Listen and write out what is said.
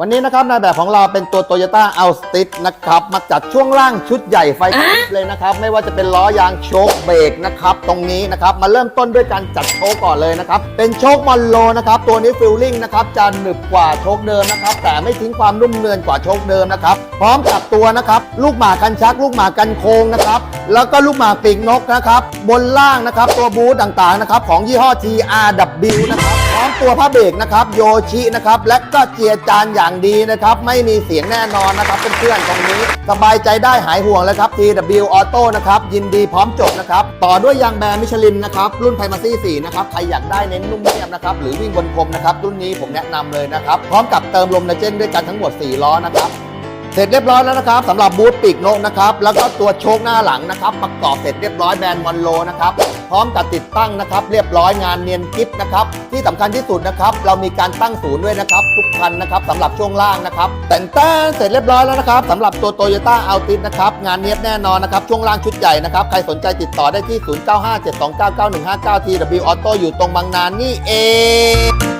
วันนี้นะครับนายแบบของเราเป็นตัว Toyota a l s t i s นะครับ มาจัดช่วงล่างชุดใหญ่ไฟกระพริบเลยนะครับ ไม่ว่าจะเป็นล้อยางโชคเบรกนะครับ ตรงนี้นะครับ มาเริ่มต้นด้วยการจัดโชคก่อนเลยนะครับ เป็นโชคมอนโลนะครับ ตัวนี้ฟิลลิ่งนะครับจะหนึบกว่าโชคเดิมนะครับ แต่ไม่ทิ้งความนุ่มเนือนกว่าโชคเดิมนะครับ พร้อมกับตัวนะครับ ลูกหมากกันชัก ลูกหมากกันโค้งนะครับแล้วก็ลูกหมากปีกนกนะครับ บนล่างนะครับ ตัวบูธต่างๆนะครับของยี่ห้อ TRW นะครับพ ร้อมตัวผ้าเบรกนะครับ โยชินะครับ และก็เจียจานอย่างดีนะครับ ไม่มีเสียงแน่นอนนะครับเพื่อนๆตรงนี้ สบายใจได้หายห่วงแล้วครับ TW Auto นะครับ ยินดีพร้อมจบนะครับ ต่อด้วยยางแบร์มิชลินนะครับ รุ่นไพมาซี่ 4 นะครับ ใครอยากได้เน้นนุ่มเนียบนะครับ หรือวิ่งบนพรมนะครับ รุ่นนี้ผมแนะนำเลยนะครับ พร้อมกับเติมลมไนเจนด้วยกันทั้งหมด 4 ล้อนะครับ สร็จเรียบร้อยแล้วนะครับสำหรับบูธปีกนกนะครับแล้วก็ตัวโชคหน้าหลังนะครับ ประกอบเสร็จเรียบร้อยแบรนด์มอนโลนะครับพร้อมกับติดตั้งนะครับ เรียบร้อยงานเนียนกิฟนะครับที่สำคัญที่สุดนะครับ เรามีการตั้งศูนย์ด้วยนะครับ ทุกคันนะครับสำหรับช่วงล่างนะครับแต่งต้เสร็จเรียบร้อยแล้วนะครับสำหรับตัวโตโยต้าอัลติสนะครับงานเนียบแน่นอนนะครับช่วงล่างชุดใหญ่นะครับใครสนใจติดต่อได้ที่ 0957299159 TW Auto อยู่ตรงบางนานี่เอง